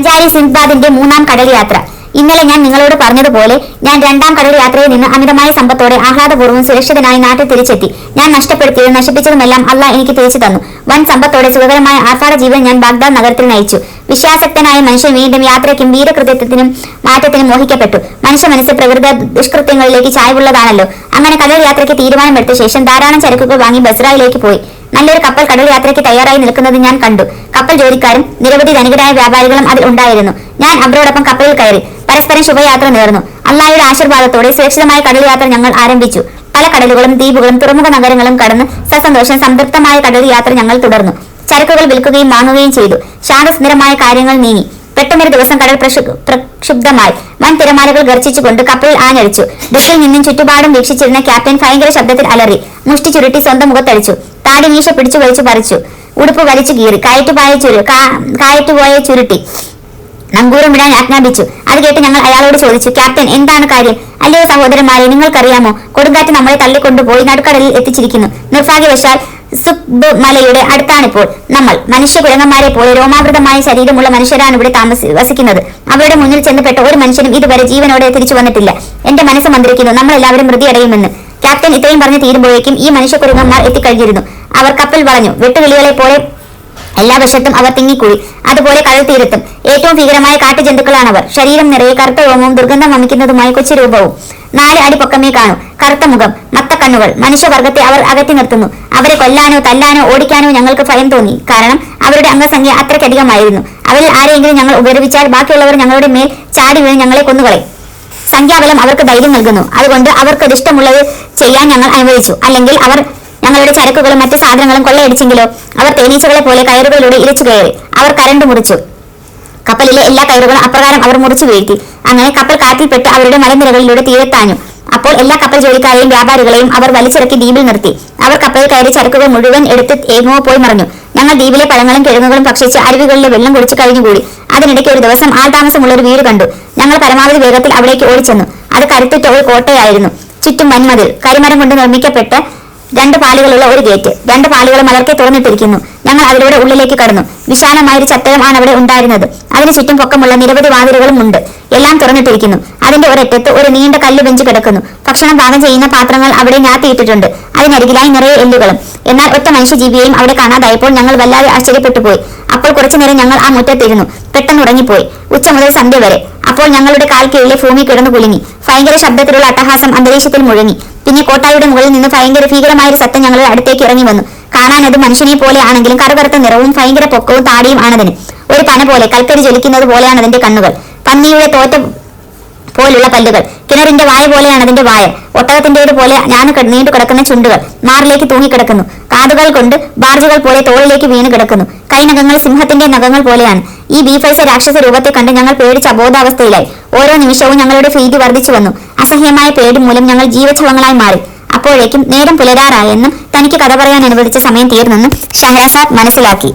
സഞ്ചാരി സിൻബാദിന്റെ മൂന്നാം കടൽ യാത്ര ഇന്നലെ ഞാൻ നിങ്ങളോട് പറഞ്ഞതുപോലെ ഞാൻ രണ്ടാം കടൽ യാത്രയിൽ നിന്ന് അമിതമായ സമ്പത്തോടെ ആഹ്ലാദപൂർവം സുരക്ഷിതനായി നാട്ടിൽ തിരിച്ചെത്തി. ഞാൻ നഷ്ടപ്പെടുത്തിയതും നശിപ്പിച്ചതുമെല്ലാം അല്ല എനിക്ക് തിരിച്ചു തന്നു. വൻ സമ്പത്തോടെ സുഖകരമായ ആർഭാട ജീവൻ ഞാൻ ബാഗ്ദാദ് നഗരത്തിൽ നയിച്ചു. വിശ്വാസക്തനായ മനുഷ്യൻ വീണ്ടും യാത്രയ്ക്കും വീരകൃത്യത്തിനും മാറ്റത്തിനും മോഹിക്കപ്പെട്ടു. മനുഷ്യ മനസ്സ് പ്രകൃത ദുഷ്കൃത്യങ്ങളിലേക്ക് ചായ്വുള്ളതാണല്ലോ. അങ്ങനെ കടൽ യാത്രയ്ക്ക് തീരുമാനമെടുത്ത ശേഷം ധാരാളം ചരക്കുകൾ വാങ്ങി ബസ്രായിലേക്ക് പോയി. നല്ലൊരു കപ്പൽ കടൽ യാത്രയ്ക്ക് തയ്യാറായി നിൽക്കുന്നത് ഞാൻ കണ്ടു. കപ്പൽ ജോലിക്കാരും നിരവധി ധനികരായ വ്യാപാരികളും അതിൽ ഉണ്ടായിരുന്നു. ഞാൻ അവരോടൊപ്പം കപ്പലിൽ കയറി പരസ്പരം ശുഭയാത്ര നേർന്നു. അള്ളായുടെ ആശീർവാദത്തോടെ സുരക്ഷിതമായ കടൽ യാത്ര ഞങ്ങൾ ആരംഭിച്ചു. പല കടലുകളും ദ്വീപുകളും തുറമുഖ നഗരങ്ങളും കടന്ന് സസന്തോഷം സംതൃപ്തമായ കടൽ യാത്ര ഞങ്ങൾ തുടർന്നു. ചരക്കുകൾ വിൽക്കുകയും വാങ്ങുകയും ചെയ്തു. ശാന്തസുന്ദരമായ കാര്യങ്ങൾ നീങ്ങി. പെട്ടെന്നൊരു ദിവസം കടൽ പ്രക്ഷുബ്ധമായി. വൻ തിരമാലകൾ ഗർജിച്ചുകൊണ്ട് കപ്പലിൽ ആഞ്ഞടിച്ചു. ഡെക്കിൽ നിന്നും ചുറ്റുപാടും വീക്ഷിച്ചിരുന്ന ക്യാപ്റ്റൻ ഭയങ്കര ശബ്ദത്തിൽ അലറി. മുഷ്ടി ചുരുട്ടി സ്വന്തം മുഖത്തടിച്ചു. താടി മീശ പിടിച്ചു വലിച്ചു പറിച്ചു. ഉടുപ്പ് വലിച്ചു കീറി. കയറ്റുപായ ചുരു കായറ്റുപോയ ചുരുട്ടി നങ്കൂരം വിടാൻ ആജ്ഞാപിച്ചു. അത് കേട്ട് ഞങ്ങൾ അയാളോട് ചോദിച്ചു ക്യാപ്റ്റൻ എന്താണ് കാര്യം? അല്ലയോ സഹോദരന്മാരെ നിങ്ങൾക്കറിയാമോ? കൊടുങ്കാറ്റ് നമ്മളെ തള്ളിക്കൊണ്ടുപോയി നടുക്കടലിൽ എത്തിച്ചിരിക്കുന്നു. നിർഭാഗ്യവശാൽ സുബ് മലയുടെ അടുത്താണിപ്പോൾ നമ്മൾ. മനുഷ്യ കുരങ്ങന്മാരെ പോലെ രോമാവൃതമായ ശരീരമുള്ള മനുഷ്യരാണ് ഇവിടെ താമസി വസിക്കുന്നത്. അവരുടെ മുന്നിൽ ചെന്നപ്പെട്ട ഒരു മനുഷ്യനും ഇതുവരെ ജീവനോടെ തിരിച്ചു വന്നിട്ടില്ല. എന്റെ മനസ്സ് മന്ത്രിക്കുന്നു. നമ്മൾ എല്ലാവരും മൃതിയടയുമെന്ന്. ക്യാപ്റ്റൻ ഇത്രയും പറഞ്ഞു തീരുമ്പോഴേക്കും ഈ മനുഷ്യ കുരങ്ങന്മാർ എത്തിക്കഴിഞ്ഞിരുന്നു. അവർ കപ്പൽ വളഞ്ഞു. വെട്ടുകിളികളെ പോലെ എല്ലാ വശത്തും അവർ തിങ്ങിക്കൂടി. അതുപോലെ കടൽ തീരത്തും. ഏറ്റവും ഭീകരമായ കാട്ടുജന്തുക്കളാണവർ. ശരീരം നിറയെ കറുത്ത രോമവും ദുർഗന്ധം വമിക്കുന്നതുമായ കൊച്ചു രൂപവും. നാല് അടി പൊക്കമേ കാണൂ. കറുത്ത മുഖം മത്തക്കണ്ണുകൾ മനുഷ്യവർഗത്തെ അവർ അകറ്റി നിർത്തുന്നു. അവരെ കൊല്ലാനോ തല്ലാനോ ഓടിക്കാനോ ഞങ്ങൾക്ക് ഭയം തോന്നി. കാരണം അവരുടെ അംഗസംഖ്യ അത്രയ്ക്കധികമായിരുന്നു. അവരിൽ ആരെയെങ്കിലും ഞങ്ങൾ ഉപദ്രവിച്ചാൽ ബാക്കിയുള്ളവർ ഞങ്ങളുടെ മേൽ ചാടി വീണ് ഞങ്ങളെ കൊന്നുകളയും. സംഖ്യാബലം അവർക്ക് ധൈര്യം നൽകുന്നു. അതുകൊണ്ട് അവർക്ക് ഇഷ്ടമുള്ളത് ചെയ്യാൻ ഞങ്ങൾ അനുവദിച്ചു. അല്ലെങ്കിൽ അവർ ഞങ്ങളുടെ ചരക്കുകളും മറ്റു സാധനങ്ങളും കൊള്ളയടിച്ചെങ്കിലോ അവർ തേനീച്ചകളെ പോലെ കയറുകളിലൂടെ ഇരച്ചു കയറി അവർ കരണ്ട് മുറിച്ചു. കപ്പലിലെ എല്ലാ കയറുകളും അപ്രകാരം അവർ മുറിച്ചു വീഴ്ത്തി. അങ്ങനെ കപ്പൽ കാറ്റിൽപ്പെട്ട് അവരുടെ മലനിരകളിലൂടെ തീരത്താഞ്ഞു അപ്പോൾ എല്ലാ കപ്പൽ ജോലിക്കാരെയും വ്യാപാരികളെയും അവർ വലിച്ചിറക്കി ദ്വീപിൽ നിർത്തി. അവർ കപ്പലിൽ കയറി ചരക്കുകൾ മുഴുവൻ എടുത്ത് എങ്ങോ പോയി മറിഞ്ഞു. ഞങ്ങൾ ദ്വീപിലെ പഴങ്ങളും കിഴങ്ങുകളും ഭക്ഷിച്ച് അരുവികളിലെ വെള്ളം കുടിച്ച് കഴിഞ്ഞുകൂടി. അതിനിടയ്ക്ക് ഒരു ദിവസം ആൾ താമസമുള്ള ഒരു വീട് കണ്ടു. ഞങ്ങൾ പരമാവധി വേഗത്തിൽ അവിടേക്ക് ഓടിച്ചെന്നു. അത് കരുത്തിട്ട ഒരു കോട്ടയായിരുന്നു. ചുറ്റും വൻമതിൽ കരിമരം കൊണ്ട് നിർമ്മിക്കപ്പെട്ട രണ്ട് പാലുകളുള്ള ഒരു ഗേറ്റ്. രണ്ട് പാലുകളും മലർക്കെ തുറന്നിട്ടിരിക്കുന്നു. ഞങ്ങൾ അതിലൂടെ ഉള്ളിലേക്ക് കടന്നു. വിശാലമായ ഒരു ആണ് അവിടെ ഉണ്ടായിരുന്നത്. അതിന് ചുറ്റും പൊക്കമുള്ള നിരവധി വാതിലുകളും ഉണ്ട്. എല്ലാം തുറന്നിട്ടിരിക്കുന്നു. അതിന്റെ ഒരറ്റത്ത് ഒരു നീണ്ട കല്ല് ബെഞ്ച് കിടക്കുന്നു. ഭക്ഷണം പാകം ചെയ്യുന്ന പാത്രങ്ങൾ അവിടെ ഞാത്തിയിട്ടിട്ടുണ്ട്. അതിനരികിലായി നിറയെ എല്ലുകളും. എന്നാൽ ഒറ്റ മനുഷ്യജീവിയെയും അവിടെ കാണാതായപ്പോൾ ഞങ്ങൾ വല്ലാതെ ആശ്ചര്യപ്പെട്ടു പോയി അപ്പോൾ കുറച്ചു നേരം ഞങ്ങൾ ആ മുറ്റത്തിരുന്നു. പെട്ടെന്ന് ഉറങ്ങിപ്പോയി. ഉച്ച മുതൽ സന്ധ്യ വരെ. അപ്പോൾ ഞങ്ങളുടെ കാൽ കീഴിലെ ഭൂമി കിടന്നു കുലുങ്ങി. ഭയങ്കര ശബ്ദത്തിലുള്ള അട്ടഹാസം അന്തരീക്ഷത്തിൽ മുഴങ്ങി. പിന്നെ കോട്ടായുടെ മുകളിൽ നിന്ന് ഭയങ്കര ഭീകരമായ ഒരു സത്യം ഞങ്ങളുടെ അടുത്തേക്ക് ഇറങ്ങി വന്നു. കാണാൻ അത് മനുഷ്യനെ പോലെ ആണെങ്കിലും കറുകറുത്ത നിറവും ഭയങ്കര പൊക്കവും താടിയും ആണതിന്. ഒരു പന പോലെ കൽക്കരി ജ്വലിക്കുന്നത് പോലെയാണ് അതിന്റെ കണ്ണുകൾ. പന്നിയുടെ തോറ്റ പോലുള്ള പല്ലുകൾ. കിണറിന്റെ വായ പോലെയാണ് അതിന്റെ വായ. ഒട്ടകത്തിന്റേത് പോലെ ഞാൻ നീണ്ടു കിടക്കുന്ന ചുണ്ടുകൾ. മാറിലേക്ക് തൂങ്ങിക്കിടക്കുന്നു. കാതുകൾ കൊണ്ട് ബാർജുകൾ പോലെ തോളിലേക്ക് വീണ് കിടക്കുന്നു. കൈനഖങ്ങൾ സിംഹത്തിന്റെ നഖങ്ങൾ പോലെയാണ്. ഈ ബീഫൈസ രാക്ഷസ രൂപത്തെ കണ്ട് ഞങ്ങൾ പേടിച്ച അബോധാവസ്ഥയിലായി. ഓരോ നിമിഷവും ഞങ്ങളുടെ ഭീതി വർദ്ധിച്ചു വന്നു. അസഹ്യമായ പേടി മൂലം ഞങ്ങൾ ജീവച്ഛവങ്ങളായി മാറി. അപ്പോഴേക്കും നേരം പുലരാറായെന്നും തനിക്ക് കഥ പറയാൻ അനുവദിച്ച സമയം തീർന്നെന്നും ഷഹരസാദ് മനസ്സിലാക്കി.